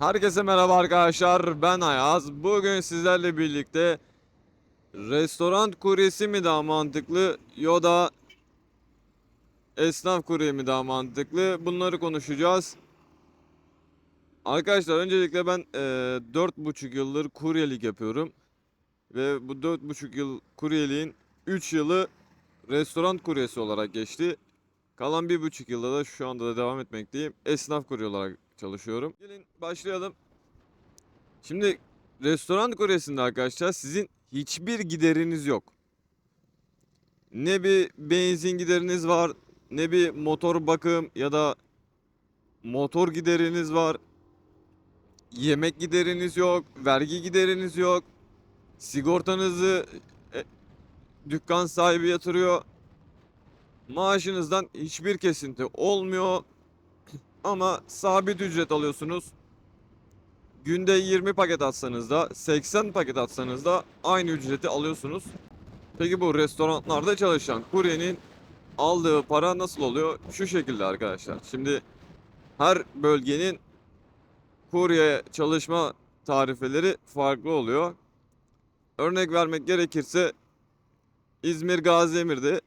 Herkese merhaba arkadaşlar. Ben Ayaz. Bugün sizlerle birlikte restoran kuryesi mi daha mantıklı ya da esnaf kurye mi daha mantıklı? Bunları konuşacağız. Arkadaşlar öncelikle ben eee 4,5 yıldır kuryelik yapıyorum. Ve bu 4,5 yıl kuryeliğin 3 yılı restoran kuryesi olarak geçti. Kalan 1,5 yılda da şu anda da devam etmekteyim. Esnaf kurye olarak çalışıyorum. Gelin başlayalım. Şimdi restoran kuryesinde arkadaşlar sizin hiçbir gideriniz yok. Ne bir benzin gideriniz var, ne bir motor bakım ya da motor gideriniz var. Yemek gideriniz yok, vergi gideriniz yok. Sigortanızı e, dükkan sahibi yatırıyor. Maaşınızdan hiçbir kesinti olmuyor. Ama sabit ücret alıyorsunuz. Günde 20 paket atsanız da 80 paket atsanız da aynı ücreti alıyorsunuz. Peki bu restoranlarda çalışan kuryenin aldığı para nasıl oluyor? Şu şekilde arkadaşlar. Şimdi her bölgenin kurye çalışma tarifeleri farklı oluyor. Örnek vermek gerekirse İzmir Gazi Emir'de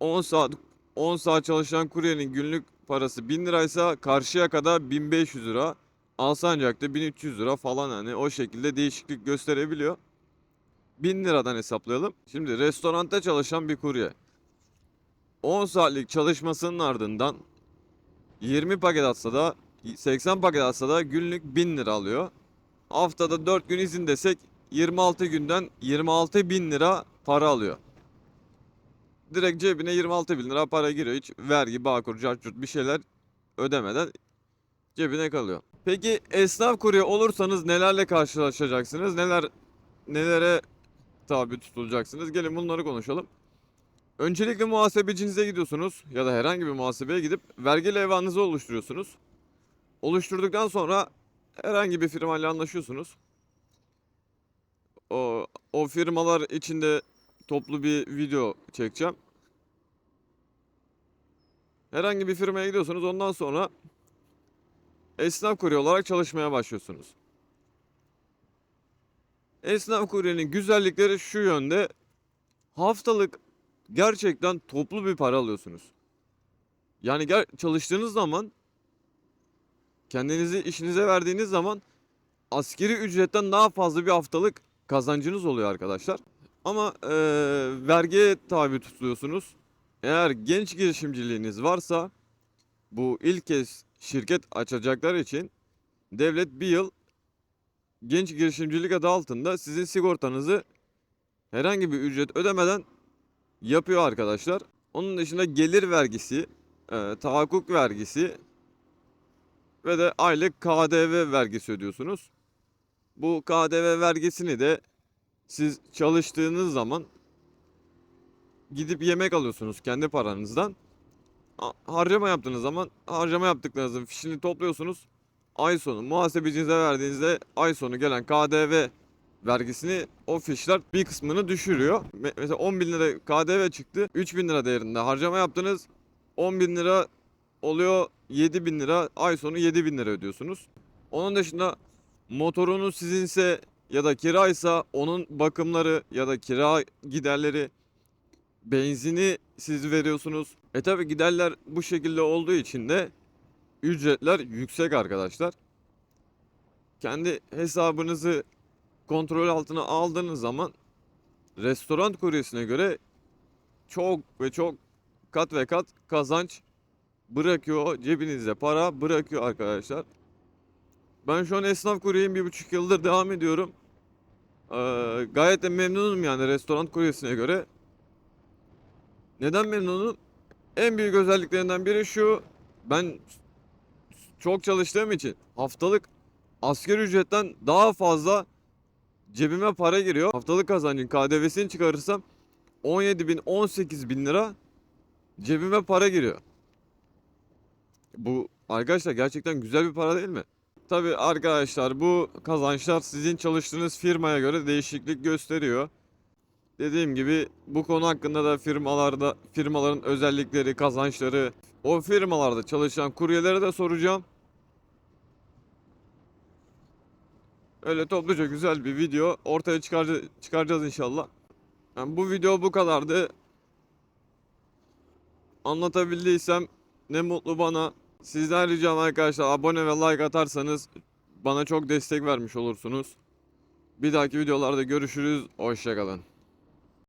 10 saat 10 saat çalışan kuryenin günlük parası 1000 liraysa Karşıyaka'da 1500 lira. Alsancak'ta 1300 lira falan hani o şekilde değişiklik gösterebiliyor. 1000 liradan hesaplayalım. Şimdi restoranda çalışan bir kurye 10 saatlik çalışmasının ardından 20 paket atsa da 80 paket atsa da günlük 1000 lira alıyor. Haftada 4 gün izin desek 26 günden 26 bin lira para alıyor direkt cebine 26 bin lira para giriyor. Hiç vergi, bağkur, carçurt bir şeyler ödemeden cebine kalıyor. Peki esnaf kurye olursanız nelerle karşılaşacaksınız? Neler nelere tabi tutulacaksınız? Gelin bunları konuşalım. Öncelikle muhasebecinize gidiyorsunuz ya da herhangi bir muhasebeye gidip vergi levhanızı oluşturuyorsunuz. Oluşturduktan sonra herhangi bir firmayla anlaşıyorsunuz. O, o firmalar içinde toplu bir video çekeceğim. Herhangi bir firmaya gidiyorsunuz ondan sonra esnaf kurye olarak çalışmaya başlıyorsunuz. Esnaf kuryenin güzellikleri şu yönde haftalık gerçekten toplu bir para alıyorsunuz. Yani çalıştığınız zaman kendinizi işinize verdiğiniz zaman askeri ücretten daha fazla bir haftalık kazancınız oluyor arkadaşlar. Ama eee, vergiye tabi tutuluyorsunuz. Eğer genç girişimciliğiniz varsa bu ilk kez şirket açacaklar için devlet bir yıl genç girişimcilik adı altında sizin sigortanızı herhangi bir ücret ödemeden yapıyor arkadaşlar. Onun dışında gelir vergisi, e, tahakkuk vergisi ve de aylık KDV vergisi ödüyorsunuz. Bu KDV vergisini de siz çalıştığınız zaman gidip yemek alıyorsunuz kendi paranızdan. Ha- Harcama yaptığınız zaman harcama yaptıklarınızın fişini topluyorsunuz. Ay sonu muhasebecinize verdiğinizde ay sonu gelen KDV vergisini o fişler bir kısmını düşürüyor. Me- Mesela 10 bin lira KDV çıktı. 3 bin lira değerinde harcama yaptınız. 10 bin lira oluyor 7 bin lira. Ay sonu 7 bin lira ödüyorsunuz. Onun dışında motorunuz sizinse ya da kiraysa onun bakımları ya da kira giderleri benzini siz veriyorsunuz. E tabi giderler bu şekilde olduğu için de ücretler yüksek arkadaşlar. Kendi hesabınızı kontrol altına aldığınız zaman restoran kuryesine göre çok ve çok kat ve kat kazanç bırakıyor. Cebinizde para bırakıyor arkadaşlar. Ben şu an esnaf kuryeyim bir buçuk yıldır devam ediyorum. Ee, gayet de memnunum yani restoran kuryesine göre. Neden memnunum? En büyük özelliklerinden biri şu. Ben çok çalıştığım için haftalık asgari ücretten daha fazla cebime para giriyor. Haftalık kazancın KDV'sini çıkarırsam 17 bin 18 bin lira cebime para giriyor. Bu arkadaşlar gerçekten güzel bir para değil mi? Tabi arkadaşlar bu kazançlar sizin çalıştığınız firmaya göre değişiklik gösteriyor. Dediğim gibi bu konu hakkında da firmalarda firmaların özellikleri, kazançları, o firmalarda çalışan kuryelere de soracağım. Öyle topluca güzel bir video ortaya çıkarca- çıkaracağız inşallah. Yani bu video bu kadardı. Anlatabildiysem ne mutlu bana. Sizden ricam arkadaşlar abone ve like atarsanız bana çok destek vermiş olursunuz. Bir dahaki videolarda görüşürüz. Hoşçakalın.